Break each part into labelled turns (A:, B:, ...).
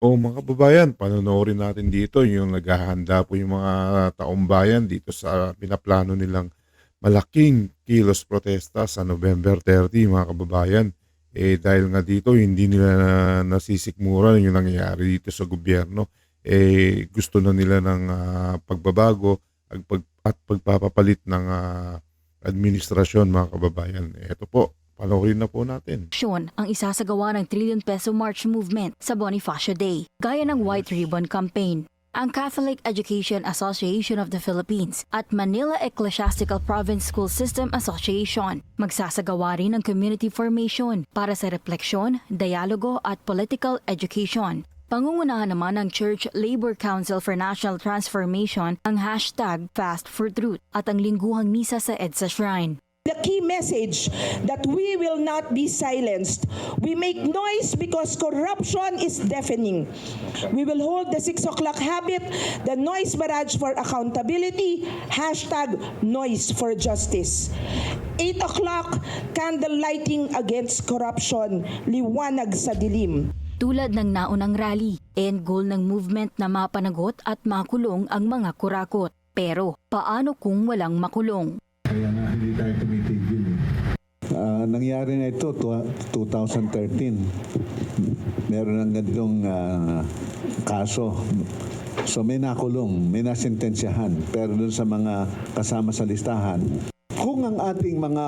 A: O mga kababayan, panonoorin natin dito yung naghahanda po yung mga taong bayan dito sa pinaplano nilang malaking kilos protesta sa November 30 mga kababayan. Eh dahil nga dito hindi nila na, nasisikmura yung nangyayari dito sa gobyerno. Eh gusto na nila ng ah, pagbabago at, pag, at pagpapapalit ng ah, administrasyon mga kababayan. Ito po, panoorin na po natin.
B: aksyon ang isasagawa ng Trillion Peso March Movement sa Bonifacio Day, gaya ng White Ribbon Campaign. Ang Catholic Education Association of the Philippines at Manila Ecclesiastical Province School System Association magsasagawa rin ng community formation para sa refleksyon, dialogo at political education. Pangungunahan naman ng Church Labor Council for National Transformation ang hashtag Fast for Truth at ang lingguhang misa sa EDSA Shrine.
C: The key message that we will not be silenced. We make noise because corruption is deafening. We will hold the 6 o'clock habit, the noise barrage for accountability, hashtag noise for justice. 8 o'clock, candle lighting against corruption, liwanag sa dilim.
B: Tulad ng naunang rally, end goal ng movement na mapanagot at makulong ang mga kurakot. Pero paano kung walang makulong?
D: Kaya nga hindi tayo tumitigil. Ah, nangyari na ito twa- 2013. Meron ng ganitong ah, kaso. So may nakulong, may nasentensyahan. Pero dun sa mga kasama sa listahan, kung ang ating mga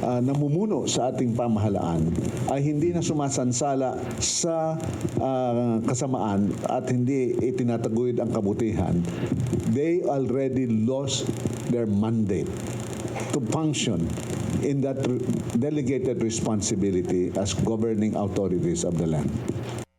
D: ah, namumuno sa ating pamahalaan ay hindi na sumasansala sa ah, kasamaan at hindi itinataguyod ang kabutihan, they already lost their mandate to function in that delegated responsibility as governing authorities of the land.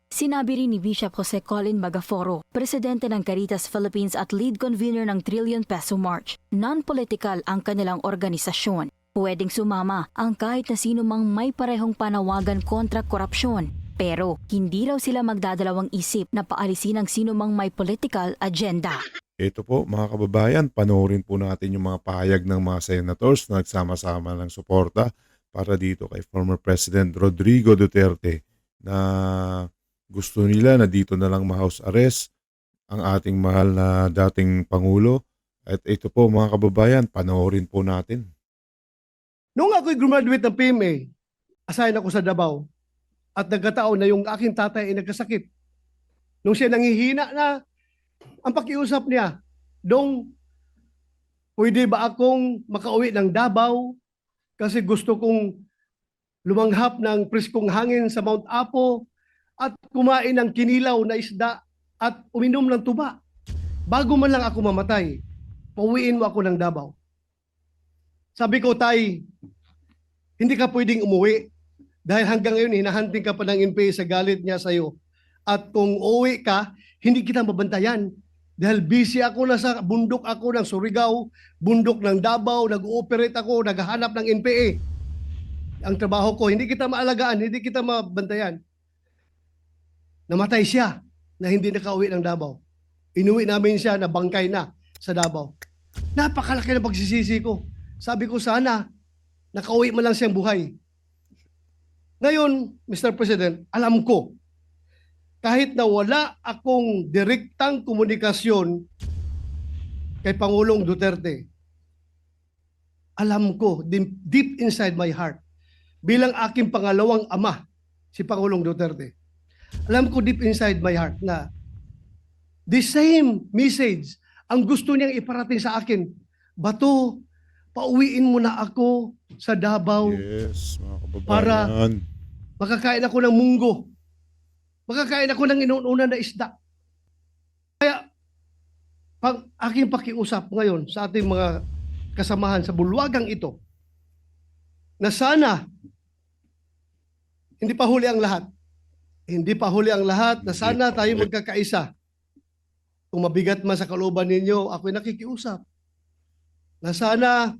B: Sinabi rin ni Bishop Jose Colin Magaforo, presidente ng Caritas Philippines at lead convener ng Trillion Peso March, non-political ang kanilang organisasyon. Pwedeng sumama ang kahit na sino mang may parehong panawagan kontra korupsyon. Pero hindi raw sila magdadalawang isip na paalisin ang sino mang may political agenda.
A: Ito po mga kababayan, panoorin po natin yung mga pahayag ng mga senators na nagsama-sama ng suporta para dito kay former President Rodrigo Duterte na gusto nila na dito na lang ma-house arrest ang ating mahal na dating Pangulo. At ito po mga kababayan, panoorin po natin.
E: Nung ako'y graduate ng PMA, assign ako sa Davao at nagkataon na yung aking tatay ay nagkasakit. Nung siya nangihina na, ang pakiusap niya, Dong, pwede ba akong makauwi ng Davao kasi gusto kong lumanghap ng preskong hangin sa Mount Apo at kumain ng kinilaw na isda at uminom ng tuba. Bago man lang ako mamatay, pauwiin mo ako ng Davao. Sabi ko, Tay, hindi ka pwedeng umuwi dahil hanggang ngayon hinahanting ka pa ng NPA sa galit niya sa iyo. At kung uwi ka, hindi kita mabantayan. Dahil busy ako na sa bundok ako ng Surigao, bundok ng Davao, nag-ooperate ako, naghahanap ng NPA. Ang trabaho ko, hindi kita maalagaan, hindi kita mabantayan. Namatay siya na hindi nakauwi ng Davao. Inuwi namin siya na bangkay na sa Davao. Napakalaki ng pagsisisi ko. Sabi ko sana, nakauwi mo lang siyang buhay. Ngayon, Mr. President, alam ko, kahit na wala akong direktang komunikasyon kay Pangulong Duterte, alam ko, deep, deep inside my heart, bilang aking pangalawang ama, si Pangulong Duterte, alam ko deep inside my heart na the same message ang gusto niyang iparating sa akin. Bato, pauwiin mo na ako sa Davao.
A: Yes, mga kababayan.
E: Para- Makakain ako ng munggo. Makakain ako ng inuuna na isda. Kaya, pag aking pakiusap ngayon sa ating mga kasamahan sa bulwagang ito, na sana, hindi pa huli ang lahat. Hindi pa huli ang lahat, na sana tayo magkakaisa. Kung mabigat man sa kalooban ninyo, ako'y nakikiusap. Na sana,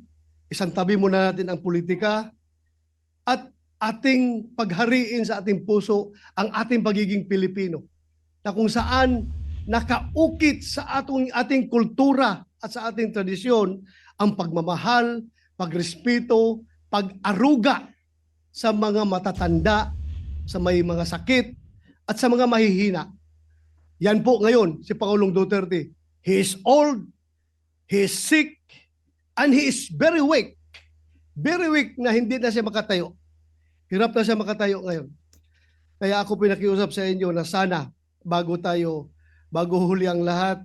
E: isang tabi muna natin ang politika at ating paghariin sa ating puso ang ating pagiging Pilipino. Na kung saan nakaukit sa ating, ating kultura at sa ating tradisyon ang pagmamahal, pagrespeto, pag-aruga sa mga matatanda, sa may mga sakit, at sa mga mahihina. Yan po ngayon si Pangulong Duterte. He is old, he is sick, and he is very weak. Very weak na hindi na siya makatayo. Hirap na siya makatayo ngayon. Kaya ako pinakiusap sa inyo na sana bago tayo, bago huli ang lahat,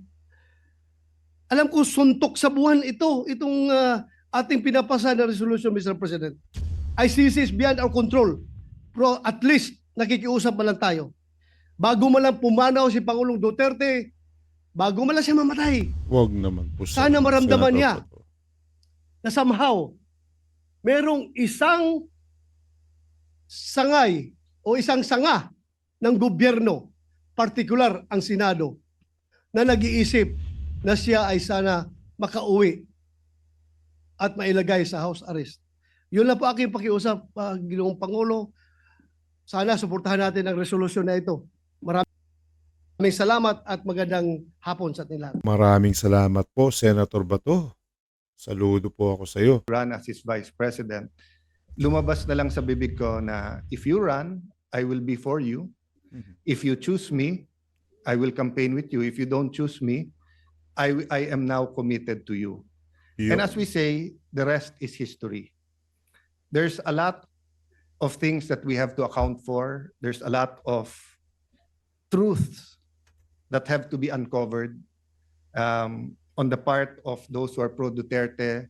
E: alam ko suntok sa buwan ito, itong ah, ating pinapasa na resolution, Mr. President. ICC is beyond our control. Pero at least nakikiusap man lang tayo. Bago man lang pumanaw si Pangulong Duterte, bago man lang siya mamatay,
A: Huwag naman po.
E: Sana maramdaman
A: Senator
E: niya. Na somehow merong isang sangay o isang sanga ng gobyerno, partikular ang Senado, na nag-iisip na siya ay sana makauwi at mailagay sa house arrest. Yun lang po aking pakiusap, uh, Ginoong Pangulo. Sana suportahan natin ang resolusyon na ito. Maraming salamat at magandang hapon sa ating lahat.
A: Maraming salamat po, Senator Bato. Saludo po ako sa iyo.
F: run as his vice president, lumabas na lang sa bibig ko na if you run, I will be for you.
A: Mhm.
F: If you choose me, I will campaign with you. If you don't choose me, I, I am now committed to you. And as we say, the rest is history. There's a lot of things that we have to account for. There's a lot of truths that have to be uncovered um, on the part of those who are pro Duterte.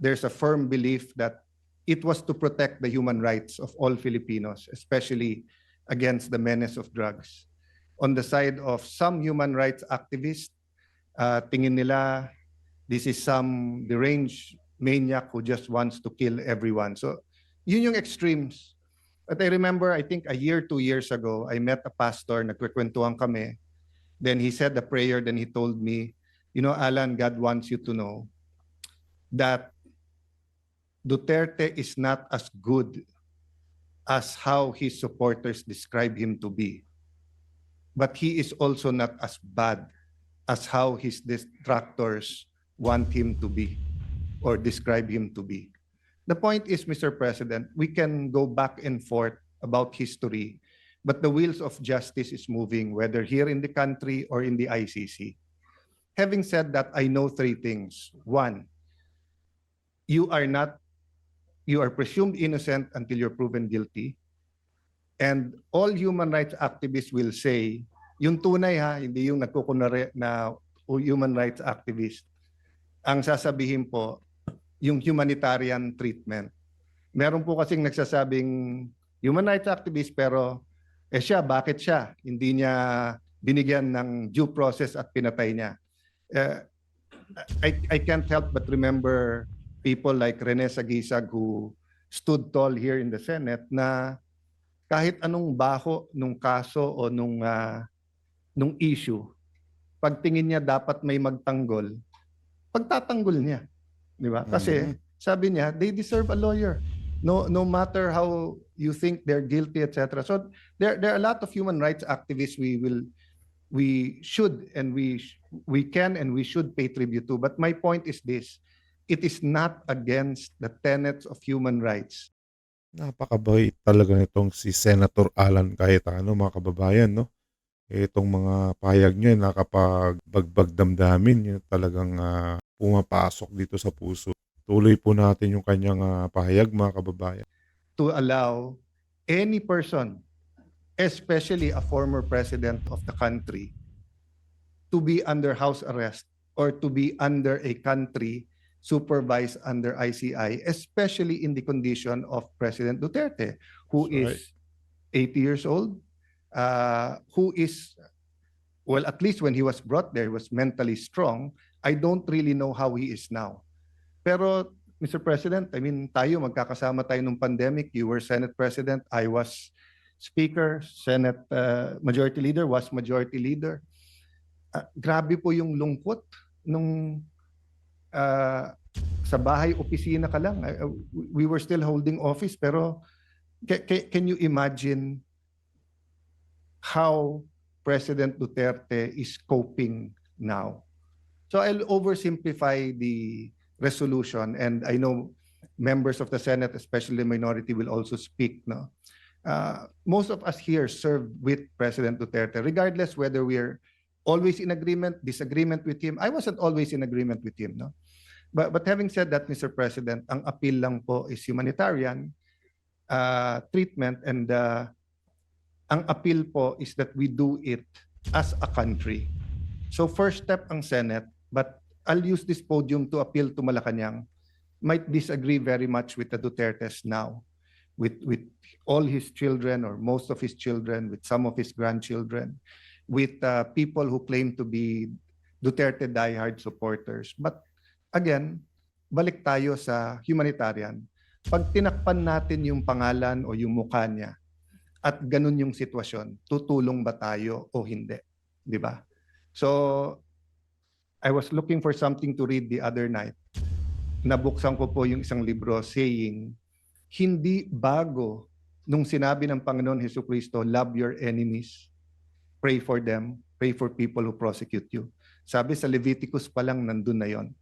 F: There's a firm belief that it was to protect the human rights of all Filipinos, especially against the menace of drugs. On the side of some human rights activists, uh, tingin nila this is some deranged maniac who just wants to kill everyone. So, yun yung extremes. But I remember, I think a year, two years ago, I met a pastor, nagkwekwentuhan kami. Then he said a prayer, then he told me, you know, Alan, God wants you to know that Duterte is not as good as how his supporters describe him to be. But he is also not as bad as how his detractors want him to be or describe him to be. The point is, Mr. President, we can go back and forth about history, but the wheels of justice is moving, whether here in the country or in the ICC. Having said that, I know three things. One, you are not, you are presumed innocent until you're proven guilty. And all human rights activists will say, yung tunay ha, hindi yung nagkukunwari na human rights activist. Ang sasabihin po, yung humanitarian treatment. Meron po kasing nagsasabing human rights activist pero eh siya, bakit siya? Hindi niya binigyan ng due process at pinatay niya. Eh, I, I can't help but remember people like Rene Sagisag who stood tall here in the Senate na kahit anong baho nung kaso o nung ah, nung issue, pagtingin niya dapat may magtanggol, pagtatanggol niya. Di ba? Kasi sabi niya, they deserve a lawyer. No no matter how you think they're guilty, etc. So there there are a lot of human rights activists we will we should and we we can and we should pay tribute to. But my point is this, it is not against the tenets of human rights
A: Napakabait talaga nitong si Senator Alan Cayetano, mga kababayan, no? Itong mga payag niya, nakapagbagdag damdamin, yun talagang ah, pumapasok dito sa puso. Tuloy po natin yung kanyang ah, pahayag, mga kababayan.
F: to allow any person, especially a former president of the country, to be under house arrest or to be under a country supervised under ICI, especially in the condition of President Duterte, who
A: That's
F: is 80 years old, uh, who is, well, at least when he was brought there, was mentally strong. I don't really know how he is now. Pero Mr. President, I mean, tayo magkakasama tayo nung pandemic. You were Senate President, I was Speaker, Senate uh, Majority Leader, was Majority Leader. Ah, grabe po yung lungkot nung ah, sa bahay, opisina ka lang. I- we were still holding office, pero ca- ca- can you imagine how President Duterte is coping now? So I'll oversimplify the resolution and I know members of the Senate, especially minority, will also speak. No, uh, most of us here served with President Duterte, regardless whether we're always in agreement, disagreement with him. I wasn't always in agreement with him, no? But, but having said that, Mr. President, ang appeal lang po is humanitarian uh, treatment and uh, ang appeal po is that we do it as a country. So first step ang Senate, but I'll use this podium to appeal to Malacanang. Might disagree very much with the Dutertes now, with, with all his children or most of his children, with some of his grandchildren, with uh, people who claim to be Duterte diehard supporters. But again, balik tayo sa humanitarian. Pag tinakpan natin yung pangalan o yung mukha niya at ganun yung sitwasyon, tutulong ba tayo o hindi? Di ba? So, I was looking for something to read the other night. Nabuksan ko po yung isang libro saying, hindi bago nung sinabi ng Panginoon Heso Kristo, love your enemies, pray for them, pray for people who prosecute you. Sabi sa Leviticus pa lang nandun na yon.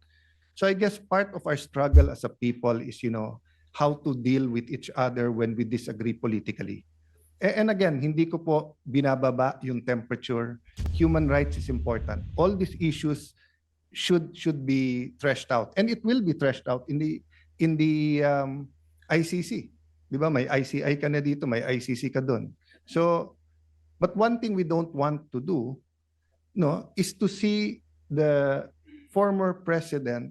F: So I guess part of our struggle as a people is, you know, how to deal with each other when we disagree politically. And again, hindi ko po binababa yung temperature. Human rights is important. All these issues should should be threshed out and it will be threshed out in the in the um, ICC. 'Di ba? May ICI ka na dito, may ICC ka doon. So but one thing we don't want to do no is to see the former president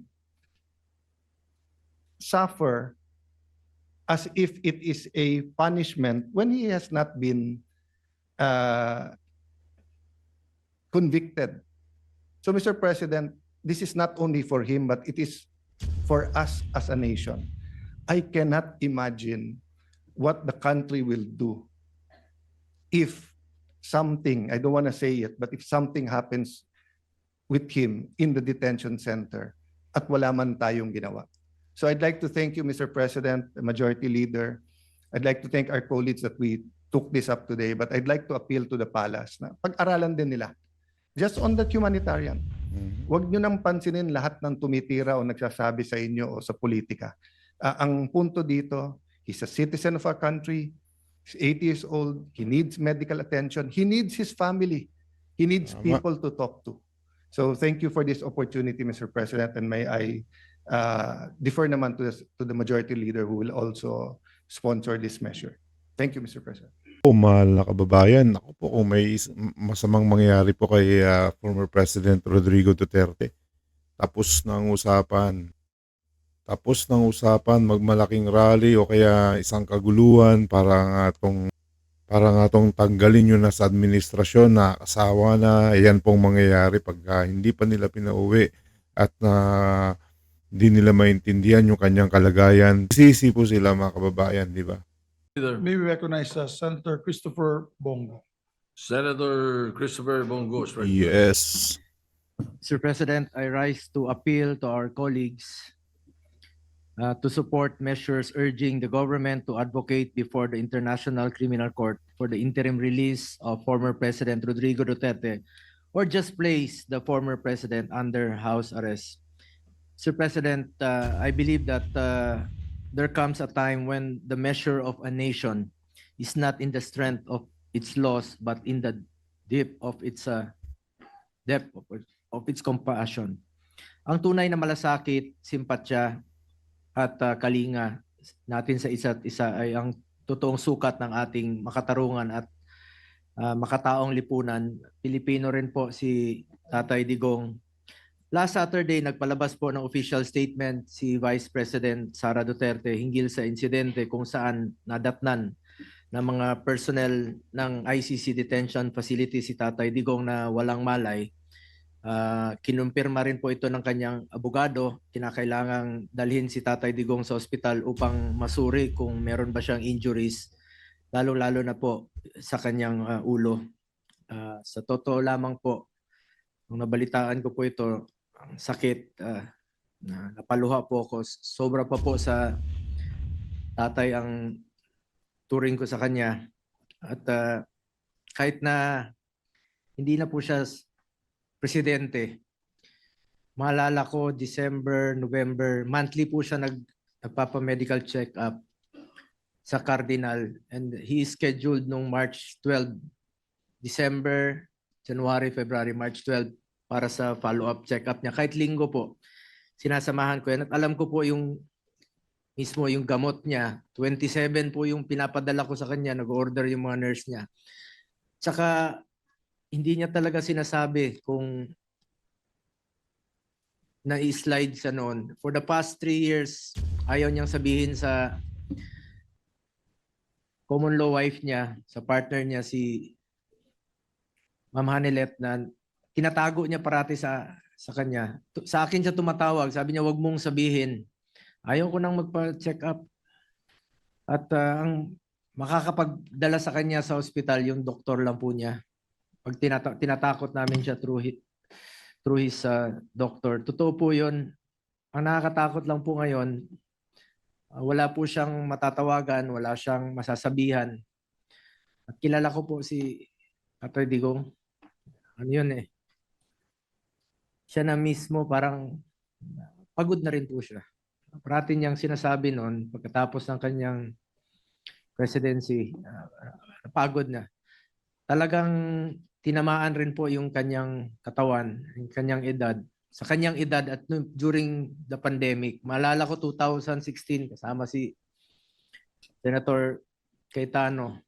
F: suffer as if it is a punishment when he has not been uh, convicted. So, Mr. President, this is not only for him, but it is for us as a nation. I cannot imagine what the country will do if something, I don't want to say it, but if something happens with him in the detention center at wala man tayong ginawa. So I'd like to thank you, Mr. President, Majority Leader. I'd like to thank our colleagues that we took this up today, but I'd like to appeal to the palace na pag-aralan din nila. Just on that humanitarian.
A: Mhm.
F: Huwag nyo nang pansinin lahat ng tumitira o nagsasabi sa inyo o sa politika. Ah, ang punto dito, he's a citizen of our country, he's 80 years old, he needs medical attention, he needs his family, he needs people to talk to. So thank you for this opportunity, Mr. President, and may I uh, defer naman to the, to the majority leader who will also sponsor this measure. Thank you, Mr. President.
A: Po, mahal na kababayan, ako po kung may is- masamang mangyayari po kay ah, former President Rodrigo Duterte. Tapos ng usapan. Tapos ng usapan, magmalaking rally o kaya isang kaguluhan para nga tong para nga tong tanggalin yun na sa administrasyon na kasawa na yan pong mangyayari pagka hindi pa nila pinauwi at na hindi nila maintindihan yung kanyang kalagayan. Sisi po sila mga kababayan, di ba?
G: May we recognize uh, Senator Christopher Bongo.
H: Senator Christopher Bongo is right.
A: Yes.
I: Mr. President, I rise to appeal to our colleagues uh, to support measures urging the government to advocate before the International Criminal Court for the interim release of former President Rodrigo Duterte or just place the former president under house arrest. Mr. President, uh, I believe that uh, there comes a time when the measure of a nation is not in the strength of its laws, but in the depth of its uh, depth of its compassion. Ang tunay na malasakit, simpatya at uh, kalinga natin sa isa't isa ay ang totoong sukat ng ating makatarungan at uh, makataong lipunan. Pilipino rin po si Tatay Digong. Last Saturday, nagpalabas po ng official statement si Vice President Sara Duterte hinggil sa insidente kung saan nadatnan ng mga personnel ng ICC detention facility si Tatay Digong na walang malay. Ah, kinumpirma rin po ito ng kanyang abogado. Kinakailangang dalhin si Tatay Digong sa ospital upang masuri kung meron ba siyang injuries, lalo-lalo na po sa kanyang ah, ulo. Ah, sa totoo lamang po, nung nabalitaan ko po ito, ang sakit, ah, na napaluha po ako. Sobra pa po sa tatay ang turing ko sa kanya. At ah, kahit na hindi na po siya presidente, maalala ko December, November, monthly po siya nag, nagpapa-medical check-up sa Cardinal and he is scheduled nung March 12, December, January, February, March 12 para sa follow-up check-up niya. Kahit linggo po, sinasamahan ko yan. At alam ko po yung mismo yung gamot niya. 27 po yung pinapadala ko sa kanya. Nag-order yung mga nurse niya. Tsaka hindi niya talaga sinasabi kung na-slide siya noon. For the past three years, ayaw niyang sabihin sa common law wife niya, sa partner niya si Ma'am Hanelet na tinatago niya parati sa sa kanya. Sa akin siya tumatawag. Sabi niya, wag mong sabihin. Ayaw ko nang magpa-check up. At ah, ang makakapagdala sa kanya sa ospital, yung doktor lang po niya. Pag tinata- tinatakot namin siya through his, through his ah, doctor. Totoo po yun. Ang nakakatakot lang po ngayon, ah, wala po siyang matatawagan, wala siyang masasabihan. At kilala ko po si Tatay Digong. Ano yun eh. Siya na mismo parang pagod na rin po siya. Parati niyang sinasabi noon pagkatapos ng kanyang presidency, ah, pagod na. Talagang tinamaan rin po yung kanyang katawan, yung kanyang edad. Sa kanyang edad at nung- during the pandemic, maalala ko 2016 kasama si Senator Cayetano.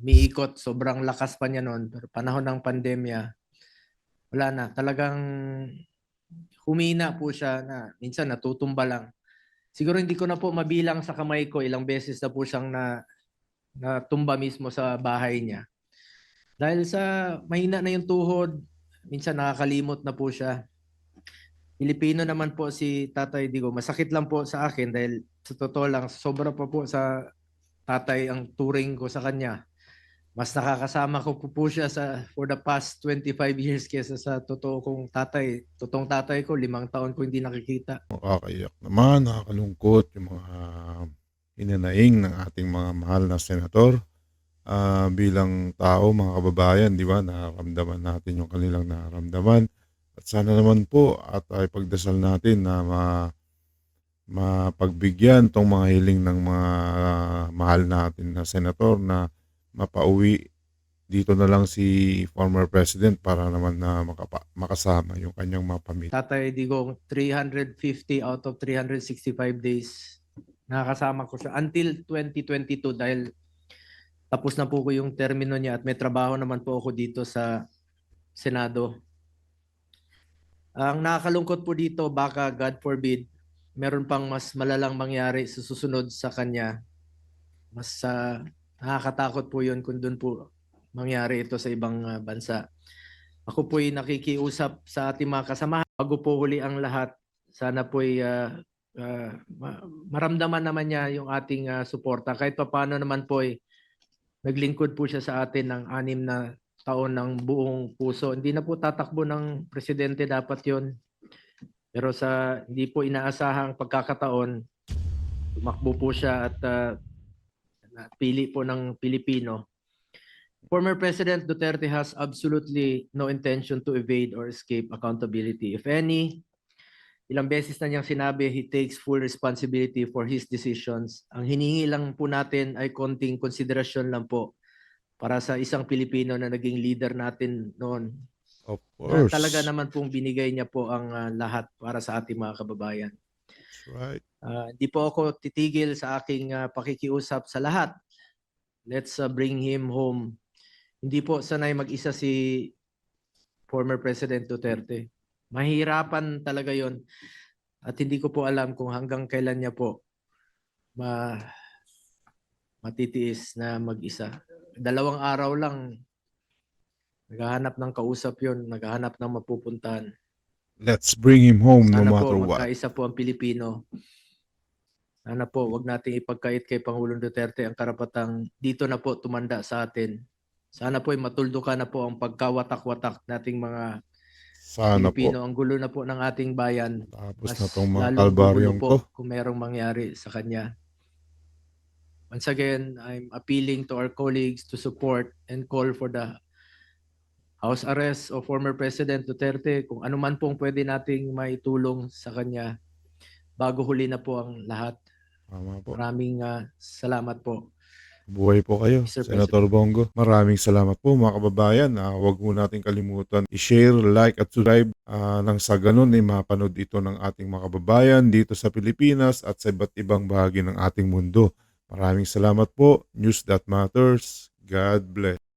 I: Miikot, sobrang lakas pa niya noon. Pero panahon ng pandemya, wala na. Talagang humina po siya na minsan natutumba lang. Siguro hindi ko na po mabilang sa kamay ko ilang beses na po siyang na natumba mismo sa bahay niya. Dahil sa mahina na yung tuhod, minsan nakakalimot na po siya. Pilipino naman po si Tatay Digo. Masakit lang po sa akin dahil sa totoo lang, sobra pa po sa tatay ang turing ko sa kanya. Mas nakakasama ko po, po siya sa for the past 25 years kesa sa totoo kong tatay. Totoong tatay ko, limang taon ko hindi nakikita.
A: Nakakaiyak naman, nakakalungkot yung mga hinanaing ng ating mga mahal na senator. Ah, bilang tao, mga kababayan, di ba, nararamdaman natin yung kanilang nararamdaman. At sana naman po at ay pagdasal natin na ma mapagbigyan tong mga hiling ng mga mahal natin na senator na mapauwi dito na lang si former president para naman na makapa, makasama yung kanyang mga pamilya.
I: Tatay Digong, 350 out of 365 days nakakasama ko siya until 2022 dahil tapos na po ko yung termino niya at may trabaho naman po ako dito sa Senado. Ang nakakalungkot po dito, baka God forbid, meron pang mas malalang mangyari sa susunod sa kanya. Mas ah, nakakatakot po yun kung doon po mangyari ito sa ibang ah, bansa. Ako po'y nakikiusap sa ating mga kasamahan bago po huli ang lahat. Sana po'y ah, ma- maramdaman naman niya yung ating ah, suporta. Kahit pa paano naman po'y naglingkod po siya sa atin ng anim na taon ng buong puso. Hindi na po tatakbo ng presidente dapat yon. Pero sa hindi po inaasahang pagkakataon, tumakbo po siya at ah, pili po ng Pilipino. Former President Duterte has absolutely no intention to evade or escape accountability. If any, ilang beses na niyang sinabi, he takes full responsibility for his decisions. Ang hiningi lang po natin ay konting konsiderasyon lang po para sa isang Pilipino na naging leader natin noon.
A: Of
I: Na
A: course.
I: talaga naman pong binigay niya po ang ah, lahat para sa ating mga kababayan.
A: That's right.
I: Ah, Hindi po ako titigil sa aking ah, pakikiusap sa lahat. Let's ah, bring him home. Hindi po sanay mag-isa si former President Duterte. Mahirapan talaga yon At hindi ko po alam kung hanggang kailan niya po ma matitiis na mag-isa. Dalawang araw lang naghahanap ng kausap yon, naghahanap ng mapupuntahan.
A: Let's bring him home no
I: Sana
A: matter
I: po
A: what.
I: magkaisa po ang Pilipino. Sana po wag nating ipagkait kay Pangulong Duterte ang karapatang dito na po tumanda sa atin. Sana po ay matuldukan na po ang pagkawatak-watak nating mga
A: Sana
I: Pilipino.
A: po.
I: Ang gulo na po ng ating bayan.
A: Tapos
I: Mas
A: na tong mga
I: lalong
A: kalbaryong to.
I: po kung merong mangyari sa kanya. Once again, I'm appealing to our colleagues to support and call for the house arrest of former President Duterte kung ano man pong pwede nating maitulong sa kanya bago huli na po ang lahat.
A: Tama po.
I: Maraming ah, salamat po.
A: Buhay po kayo,
I: Mr.
A: Senator Bongo. Maraming salamat po mga kababayan. Ah, huwag mo natin kalimutan i-share, like at subscribe ah, nang sa ganun ay mapanood ito ng ating mga kababayan dito sa Pilipinas at sa iba't ibang bahagi ng ating mundo. Maraming salamat po. News That Matters. God bless.